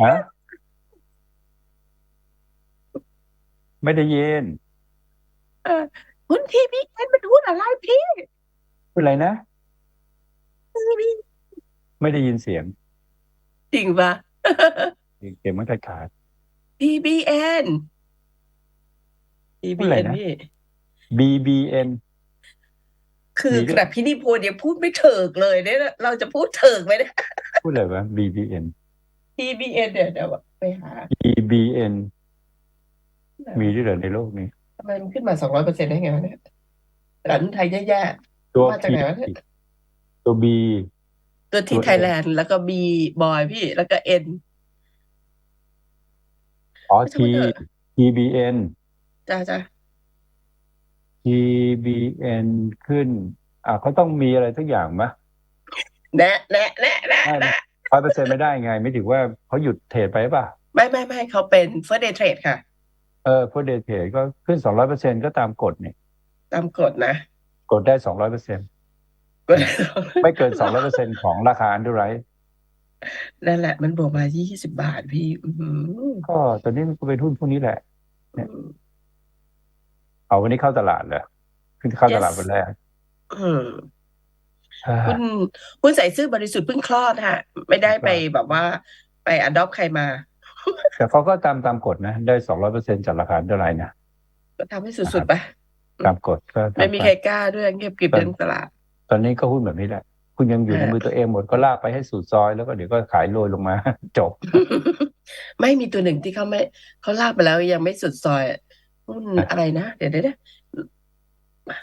ฮะไม่ได้ยินเออหุ้นทีพีเอ็นมันหุ้นอะไรพี่พูดอะไรนะ พี่ไม่ได้ยินเสียง จริงปะ เสียงมันขาดขาด TBN พูดอะไร TBN นะ พี่ BBN คือมีด้วย กระพินิพนธ์ยังพูดไม่เถิกเลยเนี่ยเราจะพูดเถิกไหมเนี่ย พูดอะไรวะ BBN TBN เดี๋ยวเดี๋ยวไปหา BBN มีด้วยเหรอในโลกนี้ทำไมมันขึ้นมาสองร้อยเปอร์เซ็นต์ได้ไงวะเนี่ยหลังไทยแย่ตัวๆมาจาก P ไหนวะเนี่ยตัว B ตัวที่ตัวไทยแลนด์แล้วก็ B บอยพี่ แล้วก็ N อ๋อ T ไม่ใช่ว่าเถอะ TBN จ้าจ้า TBN ขึ้น อ่าเขาต้องมีอะไรสักอย่างมะ แนะแนะแนะแนะไม่แนะ ร้อยเปอร์เซ็นต์ไม่ได้ไง ไม่ถือว่าเขาหยุดเทรดไปหรือเปล่ะ ไม่ไม่ไม่เขาเป็น first day trade ค่ะ เออพวกเดทเทรดก็ขึ้นสองร้อยเปอร์เซ็นก็ตามกฎเนี่ย ตามกฎนะ กดได้สองร้อยเปอร์เซ็นกฎไม่เกินสองร้อยเปอร์เซ็นของราคาอันดูไรนั่นแหละ มันบวกมายี่สิบบาทพี่อือหือก็ตอนนี้มันก็เป็นหุ้นพวกนี้แหละเอาวันนี้เข้าตลาดเลยขึ้นเข้าตลาด Yes วันแรก อืมอ่าคุณคุณใส่ซื่อบริสุทธิ์เพิ่งคลอดฮะ ไม่ได้ไปแบบว่าไปอดอปใครมา แต่เขาก็ตามตามกฎนะ ได้สองร้อยเปอร์เซ็นจากราคาอันดูไรนะก็ทำให้สุดๆไปตามกฎก็ตาไม่มีไปใครกล้าด้วยเงียบกริบเดินตลาด ตอนนี้ก็หุ้นแบบนี้แหละ คุณยังอยู่ในเออมือตัวเองหมดก็ลากไปให้สุดซอยแล้วก็เดี๋ยวก็ขายโรยลงมาจบ ไม่มีตัวหนึ่งที่เขาไม่เขาลากไปแล้วยังไม่สุดซอยหุ้นอะอะไรนะ เดี๋ยวเดี๋ยวเดี๋ยวมา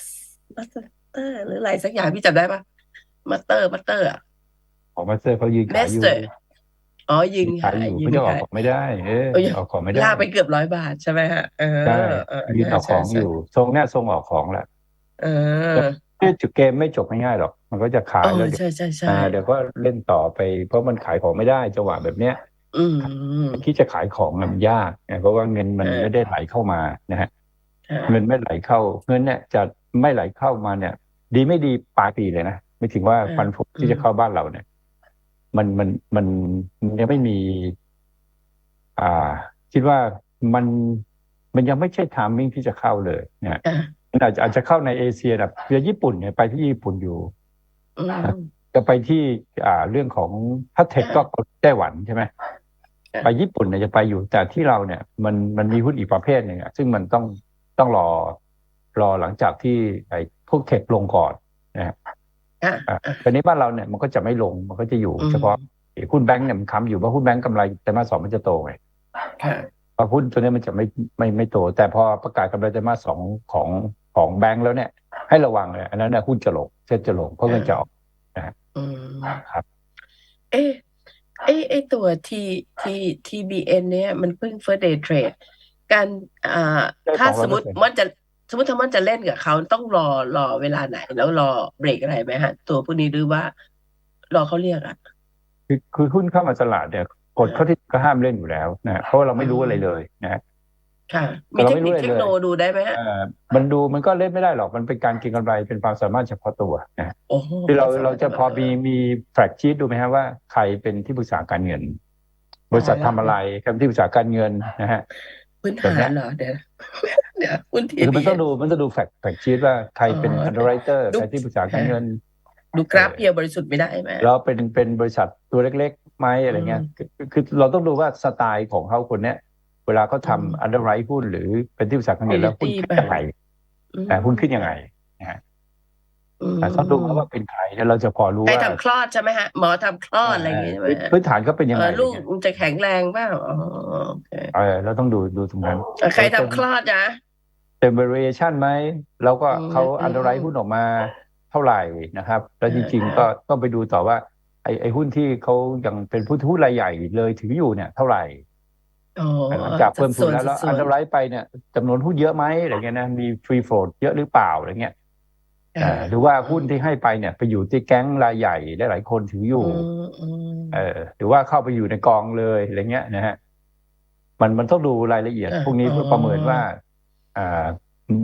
มาสเตอร์หรืออะไรสักอย่างพี่จำได้ปะ มาสเตอร์มาสเตอร์อะของมาสเตอร์เขายืนขายอยู่ Master อ๋อยิงยืนค่ะขายอยู่ยิงเขาจะออกขาย ของไม่ได้ เออเอ้ย ออกของไม่ได้ลากไปเกือบร้อยบาทใช่ไหมฮะเออใช่เออยืนออกของอยู่ทรงเนี้ยทรงออกของแหละเออที่จุดเกมไม่จบง่ายๆหรอก มันก็จะขายเอแล้อวเดี๋ยวใช่ใช่ใช่อ่าเดี๋ยวก็เล่นต่อไป เพราะมันขายของไม่ได้จังหวะแบบเนี้ย อืม ที่จะขายของน่ะมันยากนะเพราะว่าเงินมันเออ ไม่ได้ไหลเข้ามานะฮะค่ะเงินไม่ไหลเข้า เงินเนี่ยจะไม่ไหลเข้ามาเนี่ย ดีไม่ดีปลายปีเลยนะ ไม่ถึงว่าฟันผลที่จะเข้าบ้านเราเนี่ยมันมันมันมันยังไม่มี อ่า คิดว่ามันมันยังไม่ใช่ทามมิ่งที่จะเข้าเลยนะอะมันอาจจะอาจจะเข้าในเอเชียแบบเรือญี่ปุ่นเนี่ยไปที่ญี่ปุ่นอยู่อืมก็ไปที่อ่าเรื่องของถ้าเทคก็ไต้หวันใช่ไหมค่ะไปญี่ปุ่นเนี่ยจะไปอยู่แต่ที่เราเนี่ย มันมันมีหุ้นอีกประเภทหนึ่งอะซึ่งมันต้องต้องรอรอหลังจากที่ไอ้พวกเทคลงก่อนนะฮะอะอะ ตอนนี้บ้านเราเนี่ยมันก็จะไม่ลงมันก็จะอยู่อืมเฉพาะหุ้นแบงก์เนี่ยมันค้ำอยู่เพราะหุ้นแบงก์กำไรแต่มาสสองมันจะโตไงค่ะเพราะหุ้นตัวนี้มันจะไม่ไม่ไม่โต แต่พอประกาศกำไรไตรมาสสองของของแบงก์แล้วเนี่ย ให้ระวังเลยอันนั้นเนี่ยหุ้นจะลงเซ็ตจะลงเพราะเงินจะออกอืมครับ เอ๊ะเอ๊ะเอ๊ะตัวที่ที่ที่บีเอ็นเนี่ยมันเพิ่ง first day trade การอ่าได้ถ้า200%สมมติมันจะ สมมติถ้ามันจะเล่นกับเขาต้องรอรอเวลาไหน แล้วรอเบรกอะไรไหมฮะ ตัวพวกนี้หรือว่า รอเขาเรียกอะคือคือหุ้นเข้ามาตลาดเนี่ยกฎเขาที่ก็ห้ามเล่นอยู่แล้วนะเพราะว่าเราไม่รู้อะไรเลยนะค่ะแต่มีเราเทคไม่รู้นิคอะไรเทเลยคโนดูได้ไหมฮะเอ่อมันดูมันก็เล่นไม่ได้หรอกมันเป็นการเก็งกำไรเป็นความสามารถเฉพาะตัวนะโอ้โหคือเราเราจะพอมีมีแฟลกชีตดูไหมฮะว่าใครเป็นที่ปรึกษาการเงิน บริษัททำอะไรใครเป็นที่ปรึกษาการเงินนะฮะพื้นแบบเนี้ฐานยเหรอเดี๋ยว เดี๋ยวหุ้นทีคือมันต้องดูมันจะดูแฟลกแฟลกชีตว่าใครเป็นอ๋ออันดอร์ไรเตอร์ดูใครที่ปรึกษาการเงิน ดูกราฟเพียวบริสุทธิ์ไม่ได้ไหมแล้วเป็นเป็นบริษัทตัวเล็กๆไหมอะไรเงี้ยคือคือเราต้องดูว่าสไตล์ของเขาคนเนี้ยเวลาเขาอืมทำอันดอร์ไรหุ้นหรือเป็นที่ปรึกษาการเงินแล้วหุ้น Quality ขึ้นยังไงอืมแต่หุ้นขึ้นยังไงอืมแต่ต้องดูว่าเป็นใครแล้วเราจะพอรู้ใครว่าทำคลอดใช่ไหมฮะหมอทำคลอดอะไรอย่างงี้ใช่ไหมฮะพื้นฐานเขาเป็นยังเอไงอลูกมันจะแข็งแรงเปล่าอ๋อโอเคเออเราต้องดูดูตรงนั้นเออใครทำคลอดนะ เป็น variation ไหมแล้วก็อืมเขาอืมอันดอร์ไรหุ้นออกมาเท่าไหร่นะครับ แล้วจริงอ่าๆก็ต้องไปดูต่อว่า ไอ้ไอ้หุ้นที่เขายังเป็นผู้ถือหุ้นรายใหญ่เลยถืออยู่เนี่ย เท่าไหร่อ๋อหลังจากเพิ่มทุนแล้วสัแล้วดส่อัวนนดอร์ไรไปเนี่ยจำนวนหุ้นเยอะไหมอะไรเงี้ยนะมีฟรีโฟลดเยอะหรือเปล่าอะไรเงี้ยอ่าอ่าหรือว่าหุ้นที่ให้ไปเนี่ย ไปอยู่ที่แก๊งรายใหญ่ได้หลายคนถืออยู่มอืมเออหรือว่าเข้าไปอยู่ในกองเลยอะไรเงี้ยนะฮะมันมันต้องดูรายละเอียดอ่าพวกนี้เพื่อประเมินว่าอ่า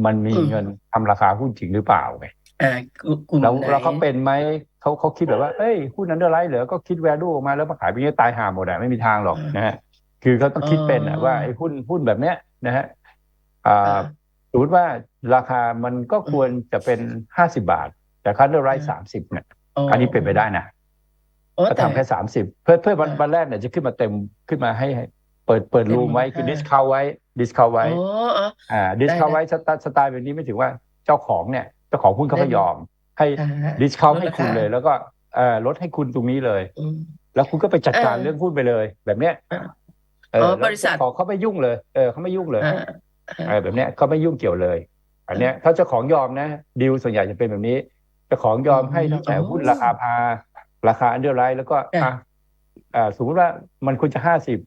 มันมีอืมเงินทำราคาหุ้นจริงหรือเปล่าไงอ่ากลุ่มแล้วไหนแล้วเขาเป็นไหมเขาเขาคิดแบบว่าเอ้ยหุ้นอันเดอร์ไลท์เหรอก็คิดแวลูออกมาแล้วมาขายไปเงี้ยตายห่าหมดอะไม่มีทางหรอกนะฮะคือเขาต้องคิดเป็นอะว่าไอ้หุ้นหุ้นแบบเนี้ยนะฮะอ่าสมมติว่าราคามันก็ควรจะเป็นห้าสิบาท แต่คันเดอร์ไลท์สามสิบเนี่ยอันนี้เป็นไปได้นะโอ้ก็แต่ทำแค่สามสิบเพื่อเพื่อวันอ่าวันแรกเนี่ยจะขึ้นมาเต็มขึ้นมาให้ให้เปิดเปิดเต็มรูมไว้คืออ่าดิสคาวไว้ ดิสคาวไว้อ๋ออ๋ออ่าดิสคาวได้ไว้สไตล์สไตล์แบบนี้ไม่ถึงว่าเจ้าของเนี่ย เจ้าของหุ้นเขาได้ไม่ยอม ให้อ่าดิสคาวลดให้ราคุณคาเลย แล้วก็เอ่อลดให้คุณตรงนี้เลยอืมแล้วคุณก็ไปจัดการเออเรื่องหุ้นไปเลย แบบเนี้ยอ่าเอออ๋อแล้วบริษัทเจ้าของเขาไม่ยุ่งเลย เออเขาไม่ยุ่งเลยอ่าเออแบบเนี้ยเขาไม่ยุ่งเกี่ยวเลย อันเนี้ยถ้าเจ้าของยอมนะดีลส่วนใหญ่จะเป็นแบบนี้เจ้าของยอมให้ตั้งแต่อ๋อหุ้นราคาพาราคาอันเดอร์ไลท์แล้วก็ค่ะอะอ่าสมมติว่ามันควรจะห้าสิบ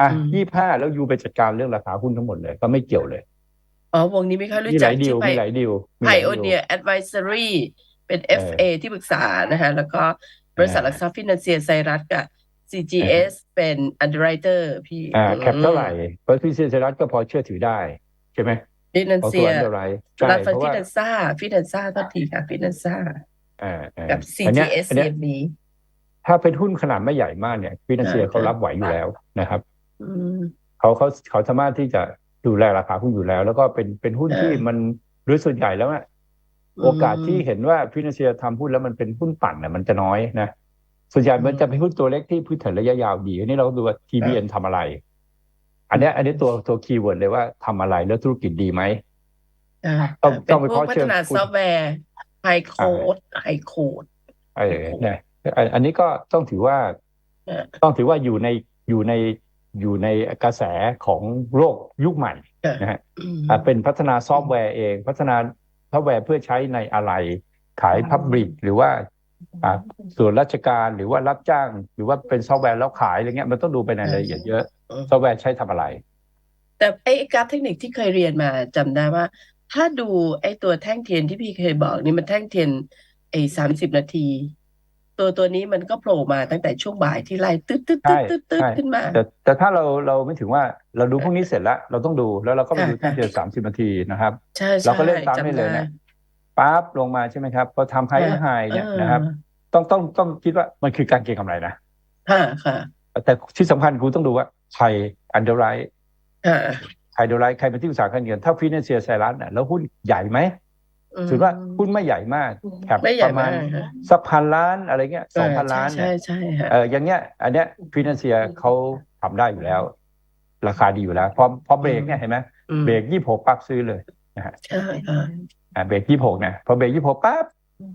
อะอืมยี่ห้าแล้วยูไปจัดการเรื่องราคาหุ้นทั้งหมดเลย ก็ไม่เกี่ยวเลย อ๋อ วงนี้ไม่ค่อยรู้มีหจักลายดีลที่มีหลายดีลมีหไพลายโอดีลเนียแอดไวเซอรี่เป็นเออ FA ที่ปรึกษานะคะแล้วก็บริษัทหลักทรัพย์ฟินแลนเซียไซรัสกับ CGS เป็น underwriter พี่อ่าแคปเท่าไหร่เพราะพี่เซนเซรัสก็พอเชื่อถือได้ ใช่ไหมฟินแลนเอาเซีตัวยอันเดอร์ไลท์ใช่รัฐเพฟันราะฟิว่านแลนซ่าฟินแลนซ่าโทษทีค่ะฟินแลนซ่าอ่าอ่ากับอันเนี้ย CGS อันเนี้ย CMB ถ้าเป็นหุ้นขนาดไม่ใหญ่มากเนี่ยฟินแลนเซียอ่าเขารับไหวอยู่แล้วนะครับอืม เขาเขาเขาสามารถที่จะดูแลราคาหุ้นอยู่แล้ว แล้วก็เป็นเป็นหุ้นเออที่มันโดยส่วนใหญ่แล้วอะอืมโอกาสที่เห็นว่าฟินแลนเซียทำหุ้นแล้วมันเป็นหุ้นปั่นน่ะมันจะน้อยนะส่วนใหญ่มันอืมจะเป็นหุ้นตัวเล็กที่พื้นฐานระยะยาวดีอันนี้เราก็ดูว่า TBN ทำอะไร อันเนี้ยอันนี้ตัวตัวคีย์เวิร์ดเลยว่าทำอะไรแล้วธุรกิจดีไหมอ่าต้องเป็นต้องไปพวกเพาะพัเชิฒงนาคุณซอฟต์แวร์ไฮโคดไฮโคดเออเนี่ยอันอันนี้ก็ต้องถือว่าเออต้องถือว่าอยู่ในอยู่ใน อยู่ในกระแสของโลกยุคใหม่นะฮะอืมอะเป็นพัฒนาซอฟต์แวร์เอง พัฒนาซอฟต์แวร์เพื่อใช้ในอะไร ขายพับบิกหรือว่าอ่าส่วนราชการหรือว่ารับจ้าง หรือว่าเป็นซอฟต์แวร์แล้วขายอะไรเงี้ยมันต้องดูไปในรายละเอียดเยอะอืมซอฟต์แวร์ใช้ทำอะไร แต่ไอ้กราฟเทคนิคที่เคยเรียนมาจำได้ว่า ถ้าดูไอ้ตัวแท่งเทียนที่พี่เคยบอกนี่มันแท่งเทียนไอ้สามสิบนาที ตัวตัวนี้มันก็โผล่มาตั้งแต่ช่วงบ่ายที่ไล่ตึ๊ดตึ๊ดตึ๊ดตึ๊ดตึ๊ดใช่ขึ้นมา แต่แต่ถ้าเราเราไม่ถึงว่าเราดูพวกนี้เสร็จแล้ว เราต้องดูแล้วเราก็ไปดูอ่าแค่เดือนสามสิบนาทีนะครับใช่เราใช่ก็เล่นตามได้จำเลยได้นะปั๊บลงมาใช่ไหมครับพอทำไฮอ่าไฮเนี่ยเออนะครับ ต้องต้องต้องคิดว่ามันคือการเก็งกำไรนะค่ะค่ะ แต่ที่สำคัญกูต้องดูว่าใครอันเดอร์ไรค่ะใครเดอร์ไรใครเป็นที่ปรึกษาการเงินถ้าฟินแลนเซียไซรัสเนี่ยแล้วหุ้นใหญ่ไหมอืม ถือว่าหุ้นไม่ใหญ่มากแคปไม่ใหญ่ประมาณมากค่ะสักพันล้านอะไรเงี้ยสองพันเล้านใช่เนี่ยใช่ใช่ค่ะเอออย่างเงี้ย อันเนี้ยฟินแลนเซียเขาทำได้อยู่แล้ว ราคาดีอยู่แล้ว พอพอเบรกเนี่ยเห็นไหมอืมเบรกยี่หกปั๊บซื้อเลยใช่ค่ะอ่าเบรกยี่หกเนี่ยพอเบรกยี่หกปั๊บ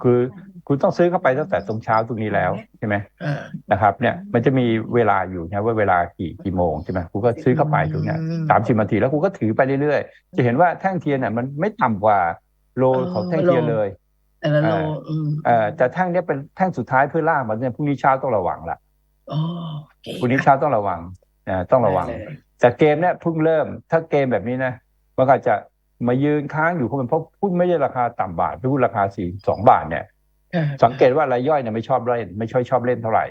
คือคุณต้องซื้อเข้าไปตั้งแต่ตรงเช้าตรงนี้แล้วใช่ไหมอ่านะครับ เนี่ย มันจะมีเวลาอยู่นะว่าเวลากี่กี่โมงใช่ไหมคุณก็ซื้อเข้าไปตรงเนี้ยอืมสามสิบนาทีแล้วคุณก็ถือไปเรื่อยๆ จะเห็นว่าแท่งเทียนเนี่ยมันไม่ต่ำกว่า โลอ๋อของแท่งเทียนโลเลยแต่ละโลเอออืมเอ่อแต่แท่งเนี้ยเป็นแท่งสุดท้ายเพื่อล่ากมันเนี่ยพรุ่งนี้เช้าต้องระวังละอ๋อโอเคพรุ่งนี้เช้าต้องระวังอ่าต้องระวังได้เลยแต่เกมเนี่ยเพิ่งเริ่ม ถ้าเกมแบบนี้นะมันก็อาจจะมายืนค้างอยู่เพราะมันเพราะหุ้นไม่ใช่ราคาต่ำบาทเป็นหุ้นราคาสี่สองบาทเนี่ยค่ะสังเกตว่ารายย่อยเนี่ยไม่ชอบเล่น ไม่ช่อยชอบเล่นเท่าไหร่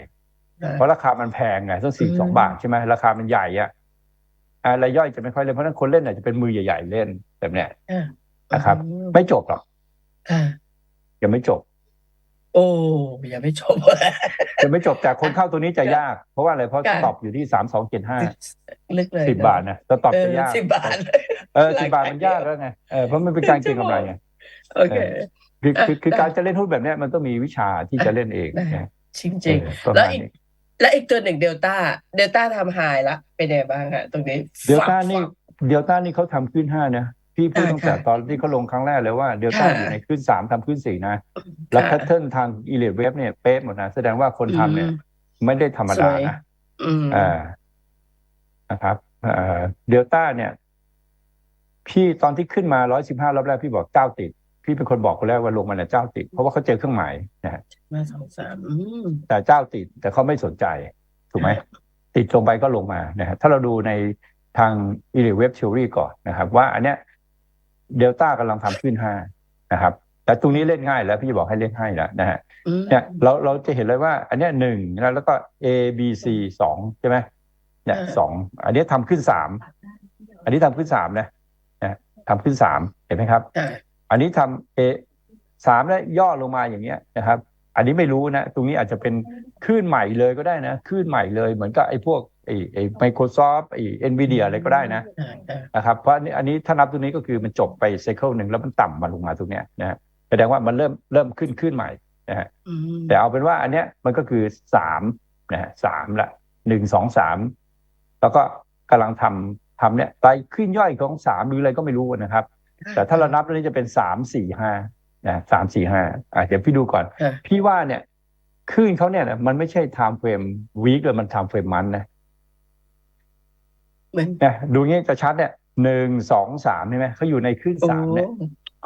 ค่ะเพราะราคามันแพงไงต้องสี่สองอืมบาทใช่ไหมราคามันใหญ่อะอ่ารายย่อยจะไม่ค่อยเล่นเพราะฉะนั้นคนเล่นอาจจะเป็นมือใหญ่ ๆ เล่นแบบเนี้ยค่ะ นะครับอืมไม่จบหรอกค่ะยังไม่จบ โอ้ยังไม่จบยังไม่จบแต่คนเข้าตัวนี้จะยาก เพราะว่าอะไรเพราะค่ะตอบอยู่ที่สามสองเจ็ดห้าลึกเลยสิบบาทนะจะตอบเอจะอยากสิบบาทเออสิบบาทมันยากแล้วไงเออเพราะมันเป็นการเก็งกำไรไงโอเคคือคือคือได้การจะเล่นหุ้นแบบเนี้ยมันต้องมีวิชาที่จะเล่นเองได้นะจริงจริงเออประแล้วมาณอีกนี้ๆและอีกตัวหนึ่งเดลต้าเดลต้าทำไฮละเป็นไงบ้างฮะตรงนี้เดลต้านี่เดลต้านี่เขาทำขึ้นห้านะ พี่พูดอ่าตั้งแต่ค่ะตอนที่เขาลงครั้งแรกเลยว่าเดลต้าค่ะอยู่ในขึ้นสามทำขึ้นสี่นะ แล้วแพทเทิร์นทางอีเลฟเว็บเนี่ยเป๊ะหมดนะ แสดงว่าคนทำเนี่ย ไม่ได้ธรรมดาสวยนะอืมอ่านะครับเดลต้าเนี่ย พี่ตอนที่ขึ้นมาร้อยสิบห้ารอบแรกพี่บอกเจ้าติด พี่เป็นคนบอกคนแรกว่าลงมาเนี่ยเจ้าติด เพราะว่าเขาเจอเครื่องหมายนะฮะมาสองสามอืมแต่เจ้าติด แต่เขาไม่สนใจ ถูกไหมติดลงไปก็ลงมานะฮะถ้าเราดูในทางอีเลฟเว็บเทอรี่ก่อนนะครับ ว่าอันเนี้ย เดลต้ากำลังทำขึ้นห้านะครับ แต่ตรงนี้เล่นง่ายแล้วพี่บอกให้เล่นง่ายแล้วนะฮะอืมเนี่ยเราเราจะเห็นเลยว่า อันเนี้ยหนึ่งนะแล้วก็ A B C สองใช่ไหมเนี่ยอ่าสองอันเนี้ยทำขึ้นสามอันนี้ทำขึ้นสามนะนะทำขึ้นสามเห็นไหมครับค่ะอันนี้ทำ A สามแล้วย่อลงมาอย่างเงี้ยนะครับ อันนี้ไม่รู้นะ ตรงนี้อาจจะเป็นคลื่นใหม่เลยก็ได้นะคลื่นใหม่เลยเหมือนกับไอ้พวก ไอ้ไอ้ Microsoft ไอ้ Nvidia อะไรก็ได้นะอ่าอ่านะครับเพราะอันนี้อันนี้ถ้านับตรงนี้ก็คือมันจบไปไซเคิลหนึ่งแล้วมันต่ำมาลงมาตรงเนี้ยนะฮะแสดงว่ามันเริ่มเริ่มขึ้นขึ้นใหม่นะฮะอืมแต่เอาเป็นว่าอันเนี้ยมันก็คือสามนะฮะสามละหนึ่งสองสามแล้วก็กำลังทำทำเนี่ยไตขึ้นย่อยของสามหรืออะไรก็ไม่รู้นะครับ แต่ถ้าเรานับแล้วนี่จะเป็นสามสี่ห้านะสามสี่ห้าอะเดี๋ยวพี่ดูก่อนค่ะพี่ว่าเนี่ยขึ้นเขาเนี่ยนะมันไม่ใช่ time frame week เลยมัน time frame month นะเหมือน เนี่ยดูงี้จะชัดเนี่ยหนึ่งสองสามใช่ไหมเขาอยู่ในขึ้นโอ้สามเนี่ย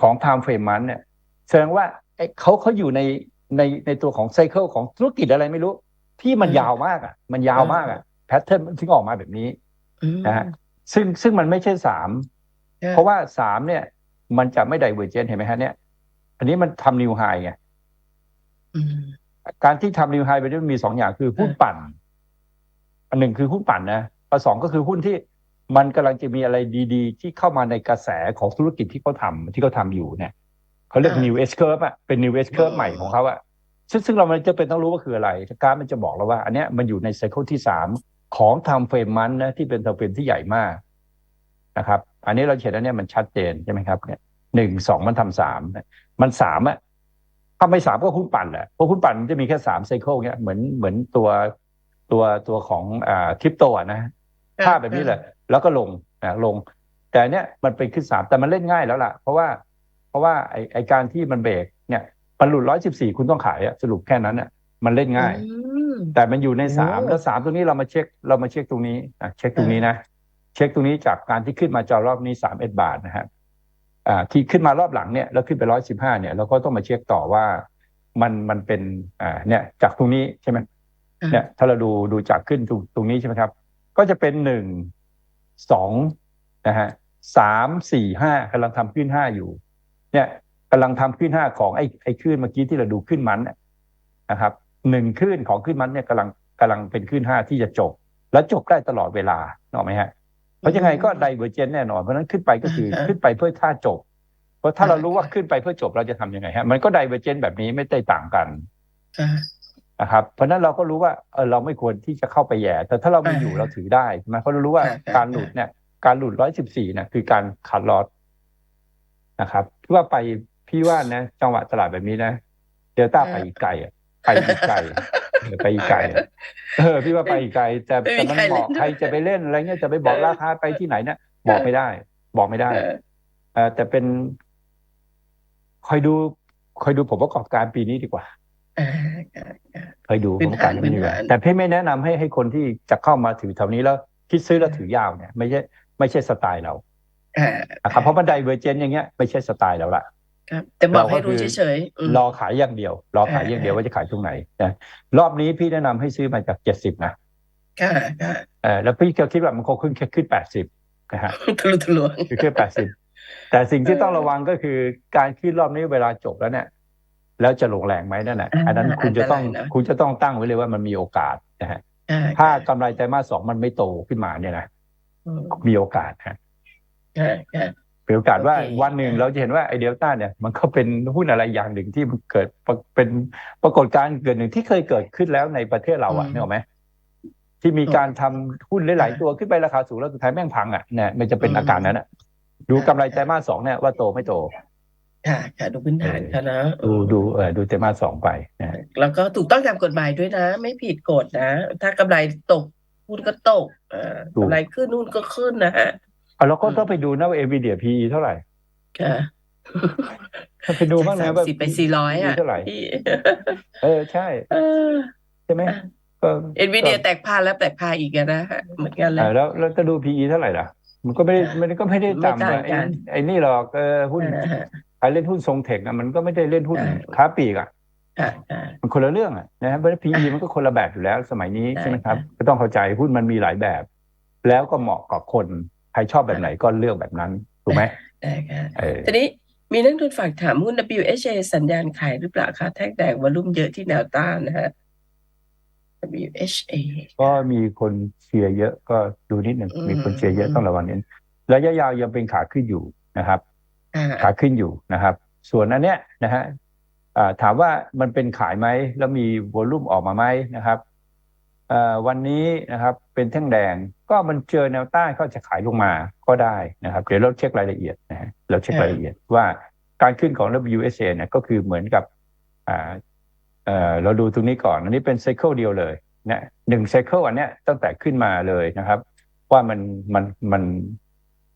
ของ time frame month เนี่ยแสดงว่าไอ้เขาเขาอยู่ในในในตัวของไซเคิลของธุรกิจอะไรไม่รู้ ที่มันยาวมากอะ มันยาวมากอะแพทเทิร์นมันถึงออกมาแบบนี้อืมนะฮะซึ่งซึ่งมันไม่ใช่สามค่เพราะว่าสามเนี่ย มันจะไม่ไดเวอร์เจนเห็นไหมฮะเนี่ยอันนี้มันทำนิวไฮไงอืมการที่ทำนิวไฮไปด้วยมีสองอย่างคือหุ้นปั่น อันหนึ่งคือหุ้นปั่นนะ อันสองก็คือหุ้นที่มันกำลังจะมีอะไรดี ๆ ที่เข้ามาในกระแสของธุรกิจที่เขาทำที่เขาทำอยู่เนี่ยเขาเรียก new S curve อะเป็น new S curve ใหม่ของเขาอะซึ่งซึ่งเรามันจะเป็นต้องรู้ว่าคืออะไรการดมันจะบอกเราว่า อันเนี้ยมันอยู่ในไซเคิลที่สามของทำเฟรมมันนะที่เป็นทำเฟรมที่ใหญ่มากนะครับ อันนี้เราเห็นแล้วเนี่ยมันชัดเจนใช่ไหมครับเนี่ยหนึ่งสองมันทำสามมันสามอะถ้าไม่สามก็หุ้นปั่นแหละเพราะหุ้นปั่นมันจะมีแค่สามไซเคิลเนี่ยเหมือนเหมือนตัวตัวตัวของอ่าคริปโตอะนะ ภาพแบบนี้เลยแล้วก็ลงนะลง แต่เนี้ยมันเป็นขึ้นสามแต่มันเล่นง่ายแล้วล่ะ เพราะว่า เพราะว่าไอไอการที่มันเบรกเนี่ยมันหลุดร้อยสิบสี่คุณต้องขายอะสรุปแค่นั้นอะมันเล่นง่ายอืมแต่มันอยู่ในสามโอ้แล้วสามตรงนี้เรามาเช็คเรามาเช็คตรงนี้อะเช็คตรงนี้นะเช็คตรงนี้จากการที่ขึ้นมาจอรอบนี้สามเอ็ดบาทนะฮะอ่าที่ขึ้นมารอบหลังเนี่ยแล้วขึ้นไปร้อยสิบห้าเนี่ยเราก็ต้องมาเช็คต่อว่ามันมันเป็นอ่าเนี่ยจากตรงนี้ใช่ไหมอ่าเนี่ยถ้าเราดูดูจากขึ้นตรงตรงนี้ใช่ไหมครับ ก็จะเป็นหนึ่งสองนะฮะสามสี่ห้ากำลังทำขึ้นห้าอยู่ เนี่ยกำลังทำขึ้นห้าของไอ้ไอ้ขึ้นเมื่อกี้ที่เราดูขึ้นมันน่ะนะครับหนึ่งขึ้นของขึ้นมันเนี่ยกำลังกำลังเป็นขึ้นห้าที่จะจบ แล้วจบได้ตลอดเวลาเนกอะไหมฮะเพราะยังไงก็ไดเวอร์เจนแน่นอนเพราะฉะนั้นขึ้นไปก็คืออ่าฮะขึ้นไปเพื่อท่าจบ เพราะถ้าเรารู้ว่าอ่าขึ้นไปเพื่อจบเราจะทำยังไงฮะมันก็ไดเวอร์เจนแบบนี้ไม่ได้ต่างกันค่ะ นะครับเพราะฉะนั้นเราก็รู้ว่าเออเราไม่ควรที่จะเข้าไปแย่ แต่ถ้าเรามีอ่าอยู่เราถือได้ใช่ไหมเพราะเรารู้ว่าค่ะค่ะการหลุดเนี่ย การหลุดร้อยสิบสี่เนี่ยคือการขัดลอตนะครับพี่ว่าไปพี่ว่านะจังหวะตลาดแบบนี้นะเดลต้าไปอีกไกลอะไปอีกไกลเออไปอีกไกลอะเออพี่ว่าไปอีกไกลแต่ไม่มีแต่มันใครเหมาะเล่นด้วยใครจะไปเล่นอะไรเงี้ยจะไปบอกเออราคาไปที่ไหนเนี่ยบอกไม่ได้ บอกไม่ได้เออเออแต่เป็นคอยดูคอยดูผลประกอบการปีนี้ดีกว่าอ่าค่ะค่ะ เคยดูพื้ผนมการฐานไม่ดีกว่าพื้นฐานแต่พี่ไม่แนะนำให้ให้คนที่จะเข้ามาถือแถวนี้แล้วคิดซื้อแล้วถือยาวเนี่ย ไม่ใช่ไม่ใช่สไตล์เราอ่านะครับเพราะบันไดเวอร์เจนอย่างเงี้ยไม่ใช่สไตล์เราละครับแต่บอกให้เราก็รู้คือเฉยๆอืมรอขายอย่างเดียว รอขายอ่าอย่างเดียวว่าจะขายตรงไหนนะรอบนี้พี่แนะนำให้ซื้อมาจากเจ็ดสิบนะค่ะค่ะเออแล้วพี่ก็คิดว่ามันคงขึ้นแค่ขึ้นแปดสิบนะฮะทะลุทะลวงคือขึ้นแปดสิบแต่สิ่งที่ต้องระวังก็คือการขึ้นรอบนี้เวลาจบแล้วเนี่ย แล้วจะลงแรงไหมนั่นแหละอ่าอันนั้นคุณจะต้องอันตรายนะคุณจะต้องตั้งไว้เลยว่ามันมีโอกาสนะฮะอ่าถ้าค่ะกำไรไตรมาสสองมันไม่โตขึ้นมาเนี่ยนะอืมมีโอกาสฮะค่ะค่ะมีโอกาสว่าโอเควันหนึ่งเราจะเห็นว่าไอเดลต้าเนี่ยมันก็เป็นหุ้นอะไรอย่างหนึ่งที่มันเกิดปรเป็นปรากฏการณ์เกิดหนึ่งที่เคยเกิดขึ้นแล้วในประเทศเราอะนึกออกไหมที่มีการทำหุ้นหลาย ๆ ตัวขึ้นไปราคาสูงแล้วสุดท้ายแม่งพังอะเนี่ยมันจะเป็นอาการนั้นอะดูกำไรไตรมาสสองเนี่ยว่าโตไม่โต ค่ะค่ะดูพื้นฐานค่ะนะดูดูเออดูไตรมาสสองไปนะแล้วก็ถูกต้องตามกฎหมายด้วยนะ ไม่ผิดกฎนะ ถ้ากำไรตกหุ้นก็ตกอ่ากำไรขึ้นหุ้นก็ขึ้นนะฮะเอาเราก็ต้องไปดูนะว่าเอวีเดียพีเท่าไหร่ค่ะถ้าไปดูบ้างนะว่าสิบไปสี่ร้อยอะเท่าไหร่พี่เออใช่เออใช่ไหมก็เอ็นวีเดียแตกพานแล้วแตกพาอีกอะนะฮะเหมือนกันเลเอยอแล้วแล้วจะดู PE เท่าไหร่ล่ะมันก็ไม่ได้มันก็ไม่ได้ไม่ต่ำต่างอะไอ้กันไอ้นี่หรอกเออหุ้นอ่าฮะใค รเล่นหุ้นทรงเทคอะมันก็ไม่ได้เล่นหุ้นอ่าค้าปลีกอะค่ะค่ะมันคนละเรื่องอะนะฮะเพราะฉะนั้น PE มันก็คนละแบบอยู่แล้วสมัยนี้ใช่ใช่ไหมครับค่ะก็ต้องเข้าใจหุ้นมันมีหลายแบบ แล้วก็เหมาะกับคนใครชอบแบบไหนก็เลือกแบบนั้นถูกไหมได้ค่ะเออทีนี้มีนักลงทุนฝากถามหุ้น WHA สัญญาณขายหรือเปล่าคะแท่งแดงวอลุ่มเยอะที่แนวต้านนะฮะ WHA ก็มีคนเชียร์เยอะก็ดูนิดหนึ่งอืมมีคนเชียร์เยอะต้องระวังนิดนึงระยะยาวยังเป็นขาขึ้นอยู่นะครับอ่า ขาขึ้นอยู่นะครับ ส่วนอันเนี้ยนะฮะอ่าถามว่ามันเป็นขายไหมแล้วมีวอลลุ่มออกมาไหมนะครับเอ่อวันนี้นะครับเป็นแท่งแดงก็มันเจอแนวต้านก็จะขายลงมาก็ได้นะครับเดี๋ยวเราเช็ครายละเอียดนะฮะเราเช็ครายละเอียดว่าการขึ้นของ WSA เนี่ยก็คือเหมือนกับอ่าเอ่อเราดูตรงนี้ก่อน อันนี้เป็นไซเคิลเดียวเลยนะหนึ่งไซเคิลอันเนี้ยตั้งแต่ขึ้นมาเลยนะครับ ว่ามันมันมัน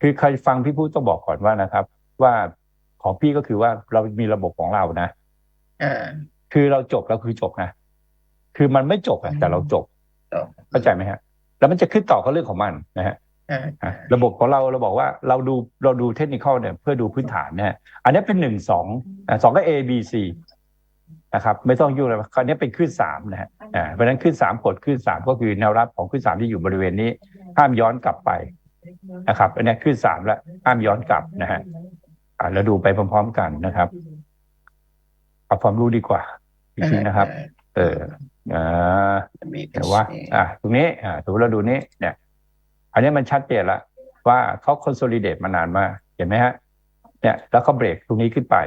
คือใครฟังพี่พูดต้องบอกก่อนว่านะครับ ว่าของพี่ก็คือว่าเรามีระบบของเรานะอ่าคือเราจบเราคือจบนะคือมันไม่จบอะอืมแต่เราจบจบเข้าใจไหมฮะ แล้วมันจะขึ้นต่อก็เรื่องของมันนะฮะอ่าอะระบบของเราเราบอกว่าเราดูเราดูเทคนิคเนี่ยเพื่อดูพื้นฐานนะฮะอันนี้เป็นหนึ่งสองอะสองก็ A B C นะครับ ไม่ต้องยุ่งเลยคราวนี้เป็นขึ้นสามนะฮะอ่าเพราะฉะนั้นขึ้นสามกดขึ้นสามก็คือแนวรับของขึ้นสามที่อยู่บริเวณนี้ ห้ามย้อนกลับไปนะครับ อันนี้ขึ้นสามแล้วห้ามย้อนกลับนะฮะ อ่าเราดูไปพร้อม ๆ กันนะครับเอาความรู้ดีกว่าอีกทีนะครับ เอออ่ามีแต่ว่า อ่าตรงนี้อ่าถือว่าเราดูนี้ เนี่ย อันนี้มันชัดเจนแล้วว่าเขาคอนโซลิเดตมานานมากเห็นไหมฮะ เนี่ย แล้วเขาเบรกตรงนี้ขึ้นไป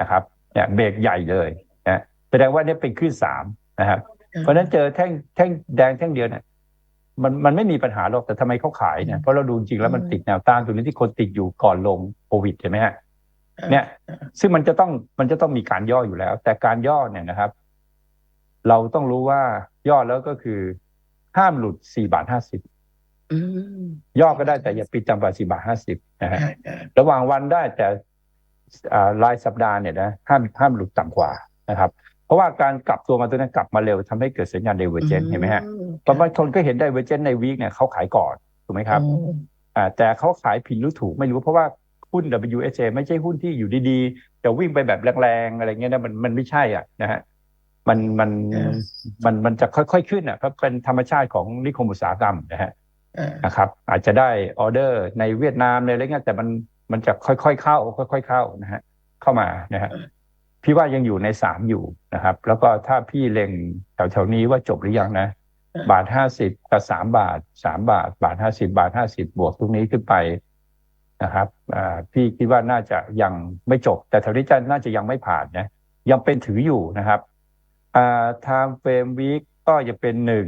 นะครับ เนี่ยเบรกใหญ่เลยนะแสดงว่าเนี่ยเป็นขึ้นสามนะครับ เพราะฉะนั้นเจอแท่งแท่งแดงแท่งเดียวเนี่ย มันมันไม่มีปัญหาหรอกแต่ทำไมเขาขายเนี่ยเพราะเราดูจริงแล้วมันติดแนวต้านตรงนี้ที่คนติดอยู่ก่อนลงโควิดเห็นไหมฮะเนี่ย ซึ่งมันจะต้องมันจะต้องมีการย่ออยู่แล้ว แต่การย่อเนี่ยนะครับ เราต้องรู้ว่าย่อแล้วก็คือ ห้ามหลุดสี่บาทห้าสิบอืมย่อก็ได้แต่อย่าปิดต่ำกว่าสี่บาทห้าสิบนะฮะอ่าอ่าระหว่างวันได้แต่อ่ารายสัปดาห์เนี่ยนะห้ามห้ามหลุดต่ำกว่านะครับ เพราะว่าการกลับตัวมาตัวนั้นกลับมาเร็วทำให้เกิดสัญญาณเดเวอร์เจนเห็นไหมฮะอืมบางคนก็เห็นไดเวอร์เจนในวีคเนี่ยเขาขายก่อนถูกไหมครับอืมอ่าแต่เขาขายผิดหรือถูกไม่รู้เพราะว่าหุ้น WSA ไม่ใช่หุ้นที่อยู่ดีๆจะวิ่งไปแบบแรงๆอะไรเงี้ยนะมันมันไม่ใช่อะนะฮะมันมันมันมันจะค่อยๆขึ้นอะเพราะเป็นธรรมชาติของนิคมอุตสาหกรรมนะฮะอ่านะครับ อาจจะได้ออเดอร์ในเวียดนามในอะไรเงี้ยแต่มันมันจะค่อยๆเข้า ค่อย ๆเข้านะฮะเข้ามานะฮะ พี่ว่ายังอยู่ในสามอยู่นะครับ แล้วก็ถ้าพี่เล็งแถวๆนี้ว่าจบหรือยังนะ บาทห้าสิบกับสามบาทสามบาท บาทห้าสิบาทห้าสิบบวกตรงนี้ขึ้นไปนะครับอ่าพี่คิดว่าน่าจะยังไม่จบ แต่แถวนี้จะน่าจะยังไม่ผ่านนะยังเป็นถืออยู่นะครับอ่า time frame week ก็จะเป็นหนึ่ง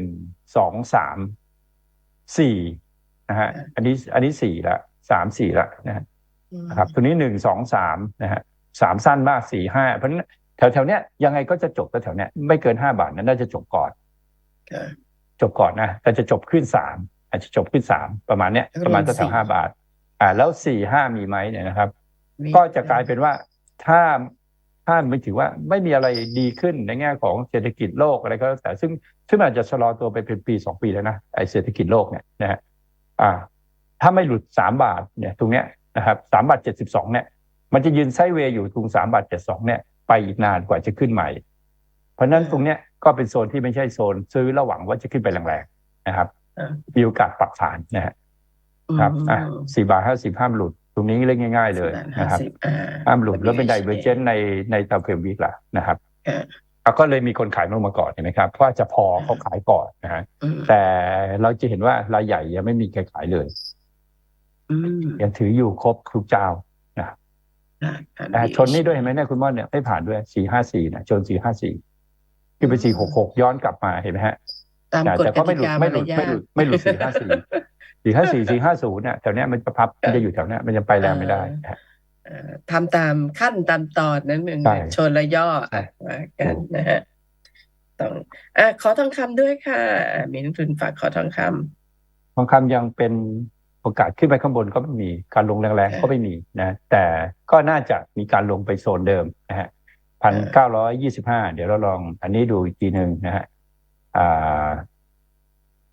สองสามสี่นะฮะอันนี้อันนี้สี่ละสามสี่ละนะฮะนะครับตัวนี้หนึ่งสองสามนะฮะ สามสั้นมากสี่ห้าเพราะฉะนั้นแถวแถวๆเนี้ยยังไงก็จะจบแถวๆเนี้ยไม่เกินห้าบาทนั้นน่าจะจบก่อนค่ะจบก่อนนะแต่จะจบขึ้นสามอาจจะจบขึ้นสามประมาณเนี้ยประมาณแถวๆห้าบาท อ่า แล้วสี่ห้ามีไหมเนี่ยนะครับ ก็จะกลายเป็นว่าถ้าถ้าไม่ถือว่าไม่มีอะไรดีขึ้นในแง่ของเศรษฐกิจโลกอะไรก็แล้วแต่ซึ่งซึ่งมันอาจจะชะลอตัวไปเป็นปีสองปีแล้วนะไอเศรษฐกิจโลกเนี่ยนะฮะอ่า ถ้าไม่หลุดสามบาทเนี่ย ตรงเนี้ยนะครับสามบาทเจ็ดสิบสองเนี่ย มันจะยืนไซด์เวย์อยู่ตรงสามบาทเจ็ดสองเนี่ยไปอีกนานกว่าจะขึ้นใหม่ เพราะฉะนั้นตรงเนี้ยก็เป็นโซนที่ไม่ใช่โซน ซื้อระหวังว่าจะขึ้นไปแรงๆนะครับอ่ามีโอกาสปรับฐานนะฮะครับอะสี่บาทห้าสิบห้ามหลุด ตรงนี้เล่นง่าย ๆ เลยนะครับอ่าห้ามหลุดแล้วเป็นไดเวอร์เจนในในตามเฟรมวิกละนะครับอ่าอะก็เลยมีคนขายลงมาก่อนเห็นไหมครับเพราะว่าจะพอเขาขายก่อนนะฮะอืมแต่เราจะเห็นว่ารายใหญ่ยังไม่มีใครขายเลยอืมยังถืออยู่ครบทุกเจ้าอ่าอ่าอะ ชนนี่ด้วยเห็นไหมเนี่ยคุณม่อนเนี่ยไม่ผ่านด้วยสี่ห้าสี่นะชนสี่ห้าสี่ขึ้นไปสี่หกหกย้อนกลับมาเห็นไหมฮะตามแต่กฎแต่กก็ไม่ติหลุดกาไม่หลุดารไม่หลุดไม่หลุดสี่ห้าสี่สี่ห้าสี่สี่ห้าศูนย์เนี่ยแถวเนี้ยมันจะพับมันจะอยู่แถวเนี้ยมันยังไปแรงไม่ได้นะฮะเอ่อทำตามขั้นตามตอนนั้นหนึ่งใช่ชนและย่อใช่อะว่ากันนะฮะต้องอะขอทองคำด้วยค่ะอะมีนักทุนฝากขอทองคำทองคำยังเป็น โอกาสขึ้นไปข้างบนก็ไม่มีการลงแรงๆก็ไม่มีนะแต่ก็น่าจะมีการลงไปโซนเดิมนะฮะพันเก้าร้อยยี่สิบห้าเดี๋ยวเราลอง อันนี้ดูอีกทีหนึ่งนะฮะอ่า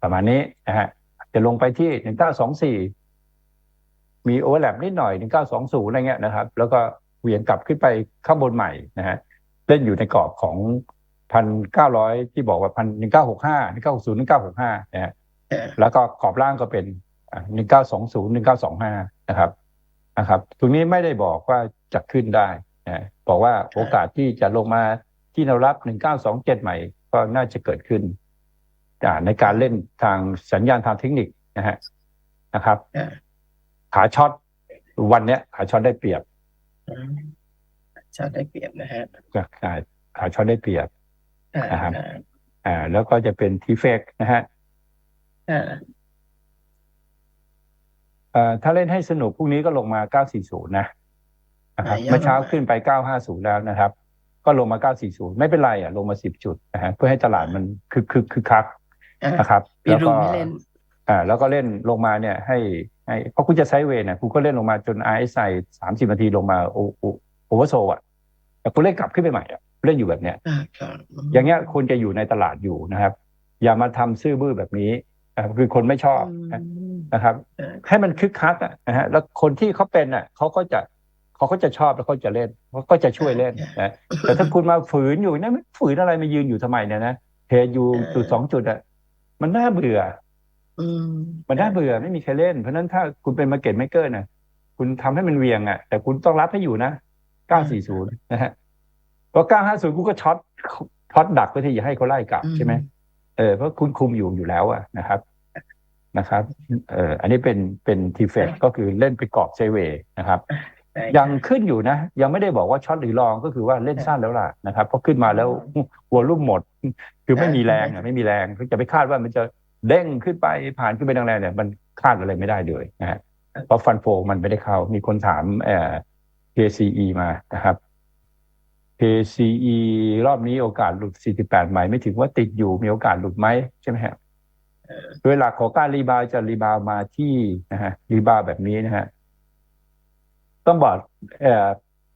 ประมาณนี้นะฮะจะลงไปที่หนึ่งเก้าสองสี่มีโอเวอร์แลปนิดหน่อยหนึ่งเก้าสองศูนย์อะไรเงี้ยนะครับ แล้วก็เหวี่ยงกลับขึ้นไปข้างบนใหม่นะฮะเล่นอยู่ในกรอบของพันเก้าร้อยที่บอกว่าพันหนึ่งเก้าหกห้าหนึ่งเก้าหกศูนย์หนึ่งเก้าหกห้านะฮะเอ่อแล้วก็กรอบล่างก็เป็น หนึ่งเก้าสองศูนย์หนึ่งเก้าสองห้านะครับนะครับตรงนี้ไม่ได้บอกว่าจะขึ้นได้นะบอกว่าโอกาสที่จะลงมาที่แนวรับหนึ่งเก้าสองเจ็ดใหม่ ก็น่าจะเกิดขึ้นอ่าในการเล่นทางสัญญาณทางเทคนิคนะฮะนะครับอ่าขาช็อตวันเนี้ยขาช็อตได้เปรียบช็อตได้เปรียบนะฮะจากขาขาช็อตได้เปรียบอ่านะครับอ่าอ่า แล้วก็จะเป็นทีเฟกนะฮะอ่าเอ่อ ถ้าเล่นให้สนุกพรุ่งนี้ก็ลงมา 940 นะนะครับอ่าย่อเมื่อเช้าลงมาขึ้นไป 950 แล้วนะครับ ก็ลงมา 940 ไม่เป็นไรอะ ลงมา 10 จุดนะฮะเพื่อให้ตลาดมันคึกคึกคึกคักอ่านะครับมีแล้วรูก็มให้เล่นอ่า แล้วก็เล่นลงมาเนี่ย ให้ให้เพราะคุณจะไซด์เวย์เนี่ยคุณก็เล่นลงมาจน RSI 30 นาทีลงมาโอโอโอเวอร์โซอะแต่คุณเล่นกลับขึ้นไปใหม่อะเล่นอยู่แบบเนี้ยอ่าครับอย่างเงี้ยคุณจะอยู่ในตลาดอยู่นะครับ อย่ามาทำซื่อบื้อแบบนี้นะ ครับคือคนไม่ชอบนะอืมนะครับเออให้มันคึกคักอะนะฮะแล้วคนที่เขาเป็นอะเขาก็จะเขาก็จะชอบแล้วเขาจะเล่นเขาก็จะช่วยเล่นนะแต่ถ้าคุณมาฝืนอยู่นะฝืนอะไรมายืนอยู่ทำไมเนี่ยนะเหตุอยู่จุดสองจุดอะมันน่าเบื่ออืมมันน่าเบื่อไม่มีใครเล่น เพราะฉะนั้นถ้าคุณเป็นมาเก็ตเมเกอร์นะคุณทำให้มันเวียงอะ แต่คุณต้องรับให้อยู่นะ940นะฮะเพราะ950คุณก็ช็อตช็อตดักเพื่อที่จะให้เขาไล่กลับใช่ไหมเออเพราะคุณคุมอยู่อยู่แล้วอะนะครับ นะครับเอออันนี้เป็นเป็นทีเฟกก็คือเล่นไปกรอบไซด์เวย์นะครับใช่ยังขึ้นอยู่นะ ยังไม่ได้บอกว่าช็อตหรือลองก็คือว่าเล่นสั้นแล้วล่ะนะครับเพราะขึ้นมาแล้ววอลลุ่มหมด คือไม่มีแรงอะไม่มีแรงจะไปคาดว่ามันจะเด้งขึ้นไปผ่านขึ้นไปแรงๆเนี่ยมันคาดอะไรไม่ได้เลยนะฮะเพราะฟันโฟมันไม่ได้เข้า มีคนถามเอ่อ KCE มานะครับ KCE รอบนี้โอกาสหลุด 48 ไหม ไม่ถึงว่าติดอยู่มีโอกาสหลุดไหมใช่ไหมฮะ โดยหลักของการรีบาวด์จะรีบาวด์มาที่นะฮะรีบาวด์แบบนี้นะฮะต้องบอกเอ่อ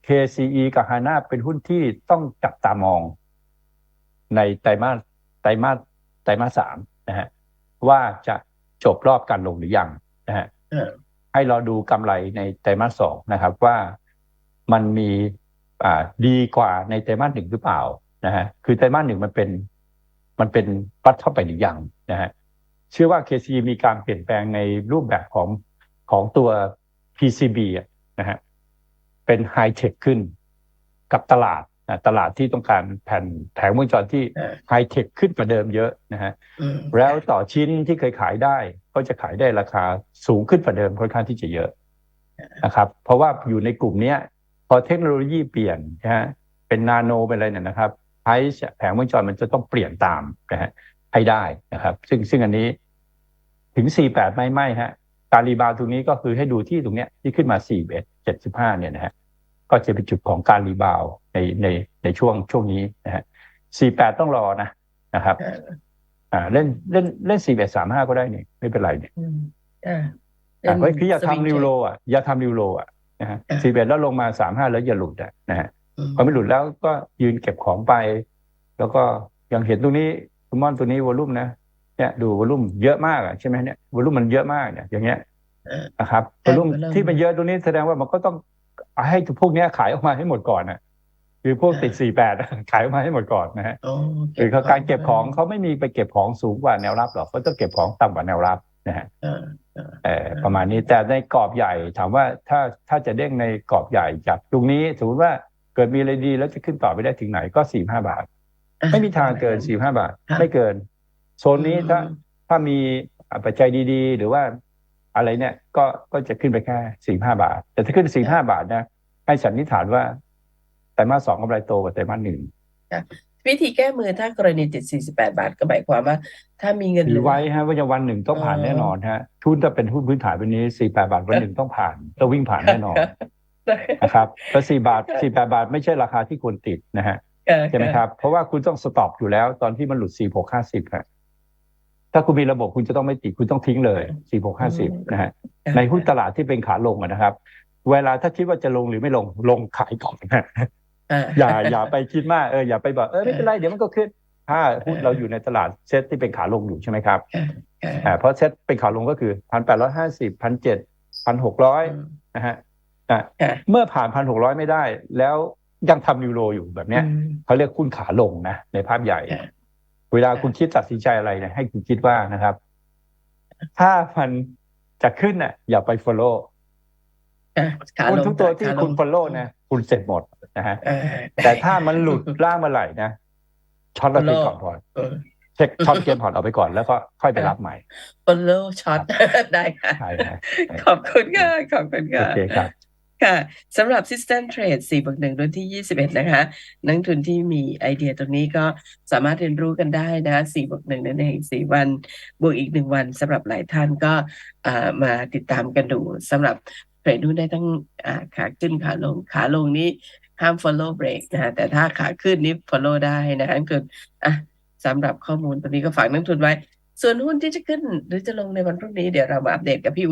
KCE กับ HANA เป็นหุ้นที่ต้องจับตามอง ในไตรมาสไตรมาสไตรมาสสามนะฮะว่าจะจบรอบการลงหรือยังนะฮะเออให้เราดูกำไรในไตรมาสสองนะครับว่ามันมีอ่าดีกว่าในไตรมาสหนึ่งหรือเปล่านะฮะคือไตรมาสหนึ่งมันเป็น มันเป็นปัดเข้าไปหรือยังนะฮะ เชื่อว่า KC มีการเปลี่ยนแปลงในรูปแบบของของตัว PCB อะนะฮะเป็นไฮเทคขึ้นกับตลาดนะตลาดที่ต้องการแผ่นแผงวงจรที่เออไฮเทคขึ้นกว่าเดิมเยอะนะฮะอืมแล้วต่อชิ้นที่เคยขายได้ ก็จะขายได้ราคาสูงขึ้นกว่าเดิมค่อนข้างที่จะเยอะนะครับ เพราะว่าอยู่ในกลุ่มเนี้ยพอเทคโนโลยีเปลี่ยนนะฮะเป็นนาโนเป็นอะไรเนี่ยนะครับไอ้แผงวงจรมันจะต้องเปลี่ยนตามนะฮะให้ได้นะครับ ซึ่งซึ่งอันนี้ ถึง 48 ไม่ไม่ฮะการรีบาวด์ตรงนี้ก็คือให้ดูที่ตรงเนี้ยที่ขึ้นมา41 75 เนี่ยนะฮะก็จะเป็นจุดของการรีบาวด์ในในในช่วงช่วงนี้นะฮะ 48 ต้องรอนะนะครับเอออ่าเล่นเล่นเล่นสี่เอ็ดสามห้าก็ได้นี่ไม่เป็นไรเนี่ยอืมอ่าอ่าเพราะคืออย่าสวิงทำนิวโรอะอย่าทำนิวโรอะนะฮะสี่เอ็ดแล้วลงมาสามห้าแล้วอย่าหลุดอะนะฮะอืมพอไม่หลุดแล้วก็ยืนเก็บของไป แล้วก็ยังเห็นตรงนี้คุณมอนตัวนี้วอลลุ่มนะ เนี่ยดูวอลลุ่มเยอะมากอะใช่ไหมเนี่วอลลุ่มมันเยอะมากเนี่ยอย่างเงี้ยเออนะครับวใช่อลลุ่มเวอลลุ่มที่มันเยอะตรงนี้แสดงว่ามันก็ต้องให้พวกเนี้ยขายออกมาให้หมดก่อนอะคือพวกติดสี่แปดขายออกมาให้หมดก่อนนะฮะโอ้คือเขาการเก็บของเขาไม่มีไปเก็บของสูงกว่าแนวรับหรอกเขาต้องเก็บของต่ำกว่าแนวรับนะฮะเออเออประมาณนี้แต่ในกรอบใหญ่ถามว่าถ้าถ้าจะเด้งในกรอบใหญ่จากตรงนี้สมมติว่าเกิดมีอะไรดีแล้วจะขึ้นต่อไปได้ถึงไหนก็สี่ห้าบาทอะไม่มีทางเกินสี่ห้าบาทค่ะไม่เกิน โซนนี้ถ้าถ้ามีปัจจัยดี ๆ หรือว่าอะไรเนี่ยก็ก็จะขึ้นไปแค่สี่ห้าบาท แต่ถ้าขึ้นสี่ห้าบาทนะให้สันนิษฐานว่าไตรมาสสองกำไรโตกว่าไตรมาสหนึ่งวิธีแก้มือถ้ากรณีติด 48 บาทก็หมายความว่า ถ้ามีเงินถืเหลืออไว้ฮะว่าจะวันหนึ่งต้องผ่านเออแน่นอนฮะทุนถ้าเป็นหุ้นพื้นฐานวันนี้สี่แปดบาทวันหนึ่งต้องผ่านต้องวิ่งผ่านแน่นอนนะครับแล้วสี่บาทสี่แปดบาทไม่ใช่ราคาที่ควรติดนะฮะเออใช่ไหมครับ เพราะว่าคุณต้องสต็อปอยู่แล้วตอนที่มันหลุดสี่หกห้าสิบฮะ ถ้าคุณมีระบบคุณจะต้องไม่ติดคุณต้องทิ้งเลยสี่หกห้าสิบนะฮะในหุ้นตลาดที่เป็นขาลงอะนะครับ เวลาถ้าคิดว่าจะลงหรือไม่ลงลงขายก่อนนะอ่าอย่าอย่าไปคิดมากเอออย่าไปบอกเออไม่เป็นไรเดี๋ยวมันก็ขึ้นถ้าหุ้นเราอยู่ในตลาดเซ็ตที่เป็นขาลงอยู่ใช่ไหมครับอ่าเพราะเซ็ตเป็นขาลงก็คือพันแปดร้อยห้าสิบพันเจ็ดพันหกร้อยนะฮะอะค่ะเมื่อผ่านพันหกร้อยไม่ได้ แล้วยังทำยูโรอยู่แบบเนี้ยอืมเขาเรียกหุ้นขาลงนะในภาพใหญ่ค่ะ เวลาคุณคิดตัดสินใจอะไรเนี่ยให้คุณคิดว่านะครับ ถ้ามันจะขึ้นน่ะ อย่าไป follow อะขาหุ้นลงทุกตัวที่ขาลงคุณ follow นะคุณเสร็จหมดนะฮะเออแต่ถ้ามันหลุดล่างเมื่อไหร่นะช็อตเราทิ้งก่อนพอนเออเช็คช็อตเกมพอร์ตเอาไปก่อนแล้วก็ค่อยไปรับใหม่ follow shot ได้ค่ะใช่นะขอบคุณค่ะขอบคุณโอค่ะเคครับค่ะสำหรับ System Trade 4บวก1รุ่นที่ 21 นะคะ นักทุนที่มีไอเดียตรงนี้ก็สามารถเรียนรู้กันได้นะ4บวก1นั่นเอง 4 วัน บวกอีก 1 วันสำหรับหลายท่านก็มาติดตามกันดูสำหรับเทรดหุ้นได้ทั้งขาขึ้นขาลงขาลงนี้ห้าม follow break นะแต่ถ้าขาขึ้นนี้ follow ได้นะคะคืออะสำหรับข้อมูลตัวนี้ก็ฝากนักทุนไว้ ส่วนหุ้นที่จะขึ้นหรือจะลงในวันพรุ่งนี้เดี๋ยวเรามาอัปเดตกับพี่วุฒิ